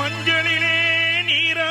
மஞ்சளிலே நீரா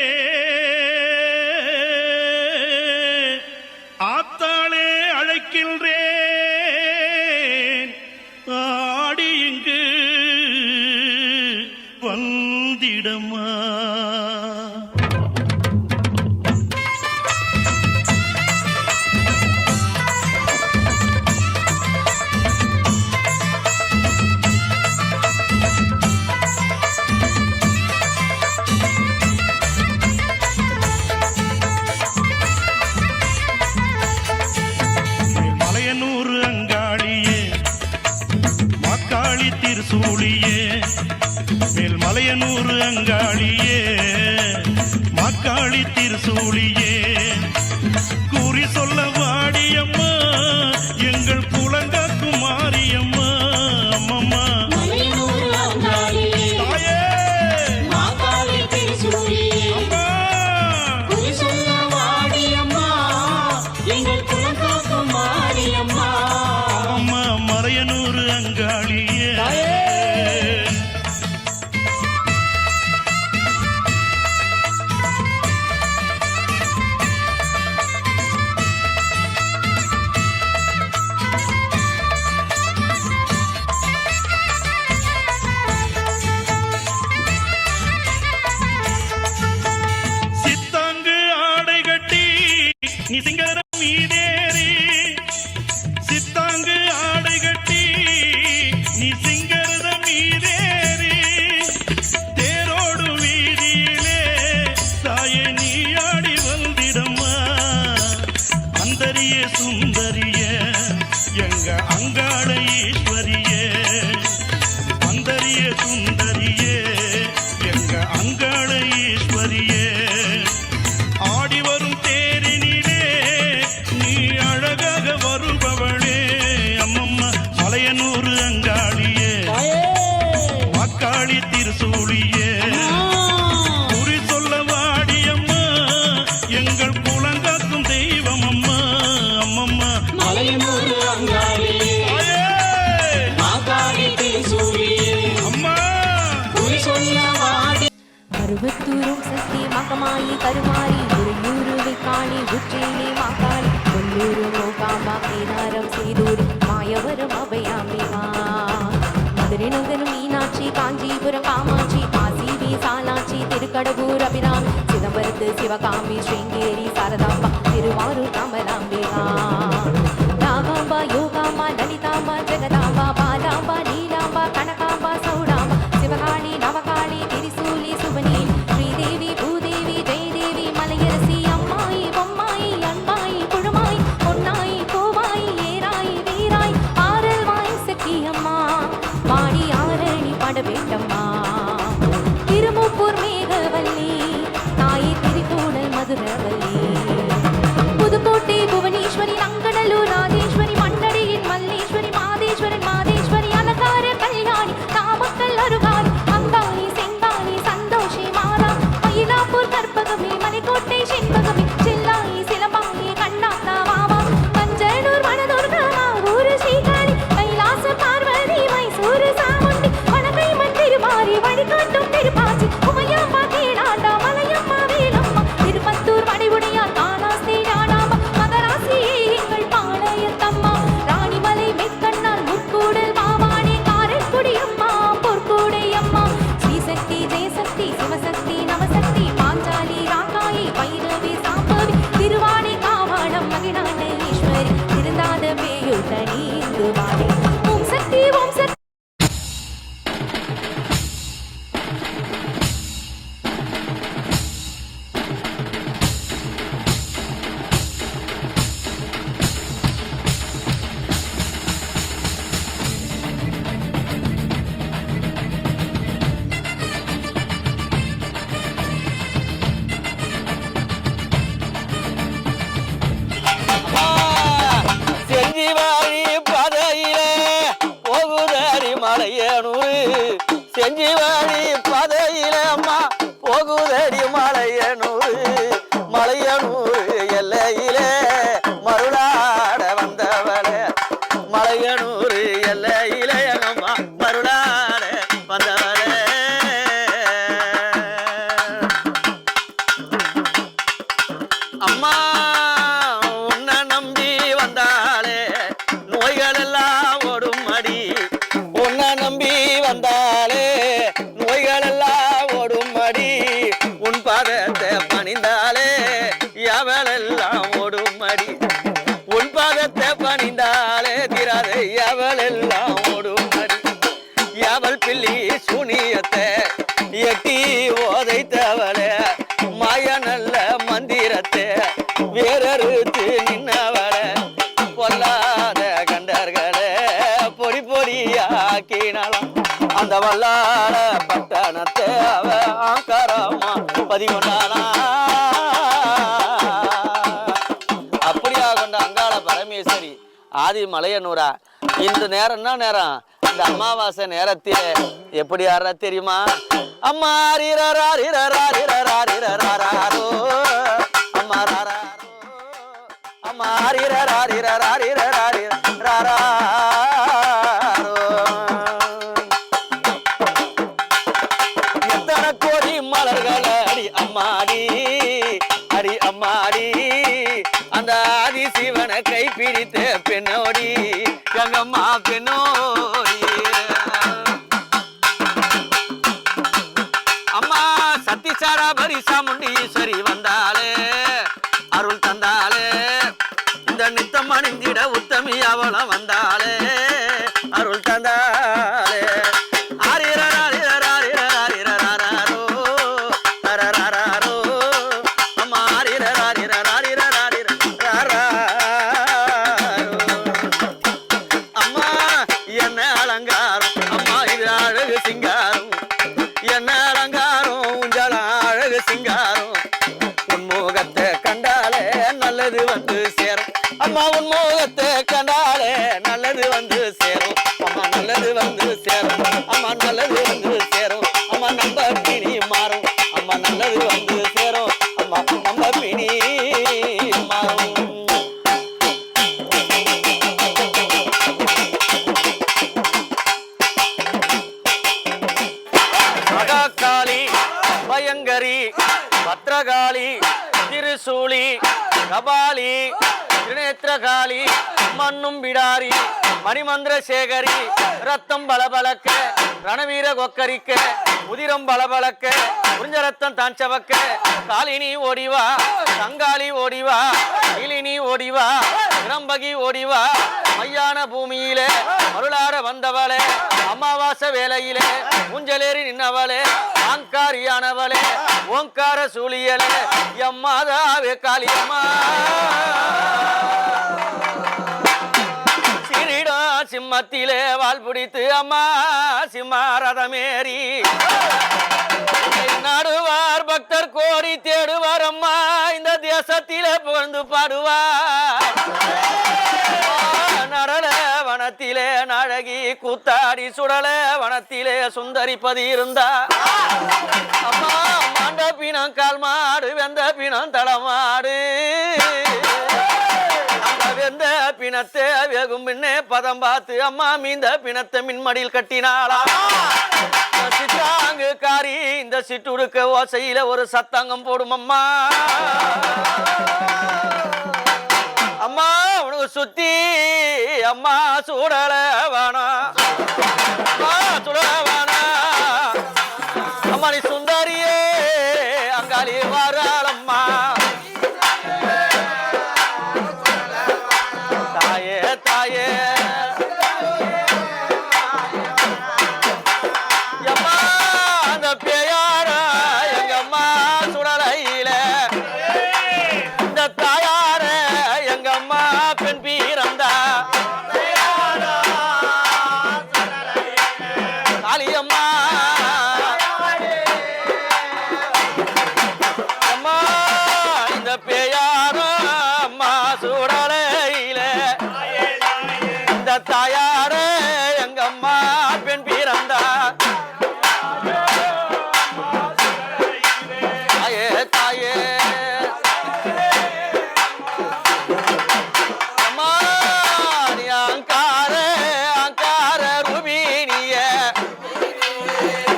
ஊரு அங்காளியே மக்காளி திருசூழியே திருவத்தூரும் சக்தி மகமாயி கருமாரி உறையூருவை காணி உச்சியிலே மாகாணி. கொல்லூரு மோகாம்பா கேதாரம் செய்தூர் மாயவரம் அபயாமிவா மதுரை நகரம் மீனாட்சி காஞ்சிபுரம் காமாட்சி காசிவி சாலாட்சி திருக்கடபூர் அபிராமி. சிதம்பரத்து சிவகாமி ஸ்ரீங்கேரி சாரதாம்பா திருவாரூர் கமலாம்பிகா ராகாம்பா யோகாம்பா லலிதாம்பா ஜெகதா அஞ்சு வழி பதையில அம்மா போகுதடி மலையனூர் மலையனூர் எல்லையிலே மருளாட வந்தவளே. மலையனூர் எல்லையிலே அம்மா மருளாட வந்தவளே. அம்மா! ஆங்காரமா பதிகொண்டானா அப்படியாக கொண்ட அங்காள பரமேஸ்வரி ஆதி மலையனூரா. இந்த நேரம்னா நேரம்? இந்த அமாவாசை நேரத்தில் எப்படி ஆறா தெரியுமா? அம்மா ரீரரா ரீரரா ரீரரா ரீரராரோ அம்மா ராரோ அம்மா ரீரரா ரீரரா ரீரரா பிடித்த பெண்ணோடி கங்கம்மா பெண்ணோடி. அம்மா சத்திசாரா பரிசா முண்டீஸ்வரி வந்தாலே அம்மா உன் மோகத்தை கண்டாலே நல்லது வந்து சேரும். அம்மா நல்லது வந்து சேரும். அம்மா நல்லது வந்து சேரும். அம்மா நம்ம பிணி மாறும். அம்மா நல்லது வந்து சேரும். அம்மா நம்ம பிணி மாறும். மகாகாளி பயங்கரி பத்ரகாளி திருசூலி கபாலி திரிநேத்திரகாளி மண்ணும் விடாரி மணிமந்திர சேகரி ரத்தம் பலபலக்க ரணவீர கொக்கரிக்க உதிரம் பலபலக்க புரிஞ்ச ரத்தம் தாஞ்சவக்க காலினி ஓடிவா தங்காளி ஓடிவா இலினி ஓடிவா இரம்பகி ஓடிவா மையான பூமியிலே அருளாட வந்தவளே அமாவாசை வேலையிலே ஊஞ்சலேறி நின்னவளே ஆங்காரியானவளே ஓங்கார சூழியலே எம்மாதாவே காளியம்மா. சிம்மத்திலே வால் பிடித்து அம்மா சிம்மாரதமேறி நடுவார் பக்தர் கோரி தேடுவார் அம்மா இந்த தேசத்திலே புகழ்ந்து பாடுவார். நடல வனத்திலே நாழகி கூத்தாடி சுடல வனத்திலே சுந்தரிப்பதி இருந்தா அம்மா மாண்ட பிணம் கால் மாடு வெந்த பிணம் தளமாடு பிணத்தே வேகும் பின்னே பதம் பார்த்து அம்மா மீந்த பிணத்தை மின்மடியில் கட்டினாளா? சித்தாங்கு காரி இந்த சிட்டுடுக்க ஓசையில ஒரு சத்தங்கம் போடும் அம்மா. அம்மா உனக்கு சுத்தி அம்மா சூடல வேணாம் அம்மா சுடல வேணாம் அம்மா நீ சுந்தாரியே அங்காளி வாராளம்மா. தாயார எங்கம்மா பெண் பிறந்தா. தாயே தாயே.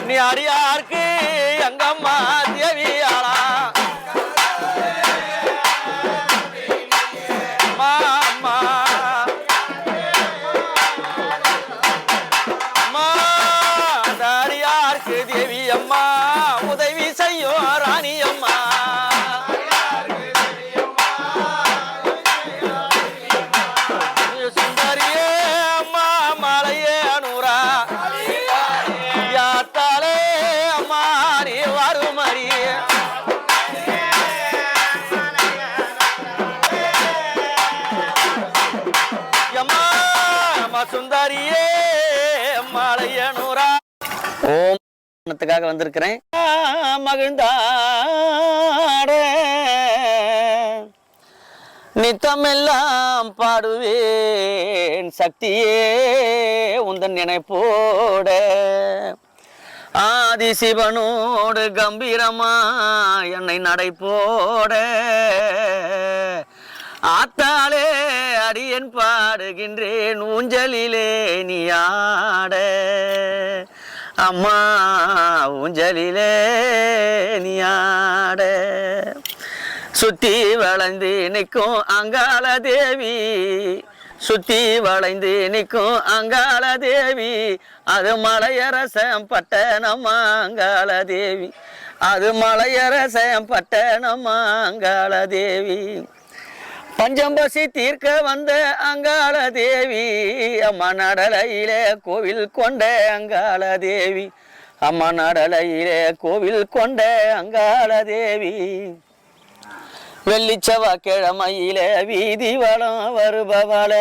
நீ அடியார்க்கு எங்கம்மா தேவியா? ஓம் வந்திருக்கிறேன். மகிழ்ந்தாட நித்தமெல்லாம் பாடுவேன். சக்தியே உந்தன் நினைப்போட. ஆதி சிவனோடு கம்பீரமா என்னை நடை போட ஆத்தாளே அடியன் பாடுகின்றேன். ஊஞ்சலிலே நீ ஆட. அம்மா ஊஞ்சலிலே நீ சுத்தி வளைந்து நிற்கும் அங்காள தேவி. சுத்தி வளைந்து நிற்கும் அங்காள தேவி. அது மலையரசம் பட்டணம் அங்காள தேவி. அது மலையரசம் பட்டணம் அங்காள தேவி. பஞ்சம்பசி தீர்க்க வந்த அங்காள தேவி அம்மா நடலையிலே கோவில் கொண்ட அங்காள தேவி அம்மா நடலையிலே கோவில் கொண்ட அங்காள தேவி வெள்ளிச்சவா கிழமையில வீதி வளம் வருபவள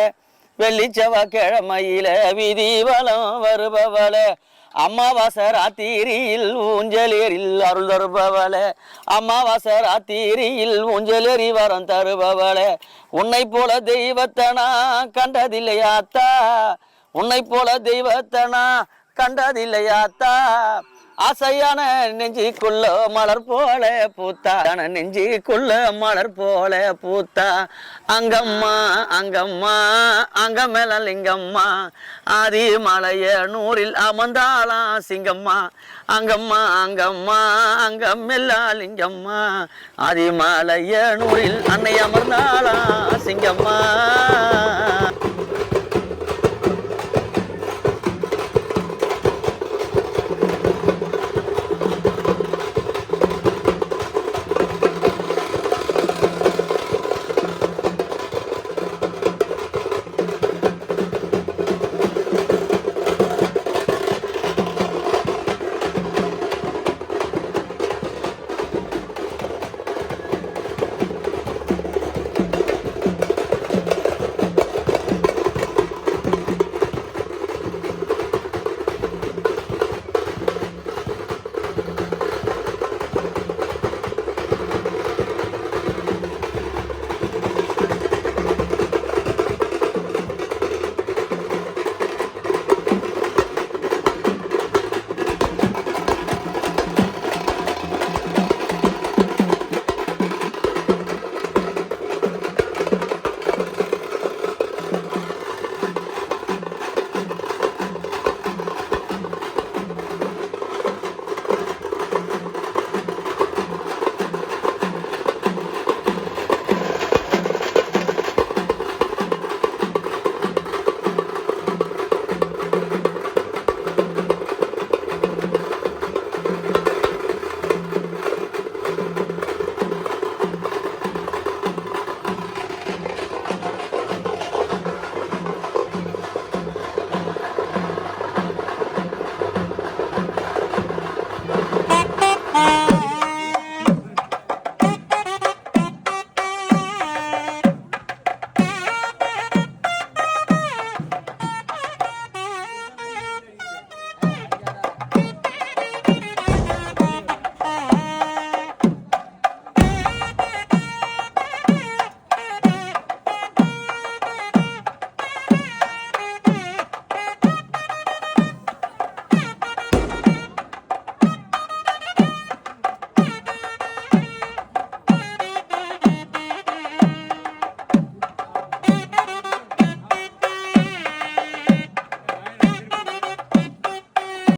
வெள்ளிச்சவா கிழமையில வீதி வளம் வருபவள அமாவாசை ராத்திரியில் ஊஞ்சலேரில் அருள் தருபவளே. அமாவாசை ராத்திரியில் ஊஞ்சலேறி வரம் தருபவளே. உன்னை போல தெய்வத்தனா கண்டதில்லையாத்தா உன்னை போல தெய்வத்தனா கண்டதில்லையாத்தா ஆசையான நெஞ்சிக்குள்ள மலர் போல பூத்தா. நெஞ்சிக்குள்ள மலர் போல பூத்தா. அங்கம்மா அங்கம்மா அங்கமேல லிங்கம்மா ஆதி மலைய நூறில் அமர்ந்தாளா சிங்கம்மா. அங்கம்மா அங்கம்மா அங்கமெல்லா லிங்கம்மா ஆதி மலைய நூறில் அன்னை அமர்ந்தாளா சிங்கம்மா.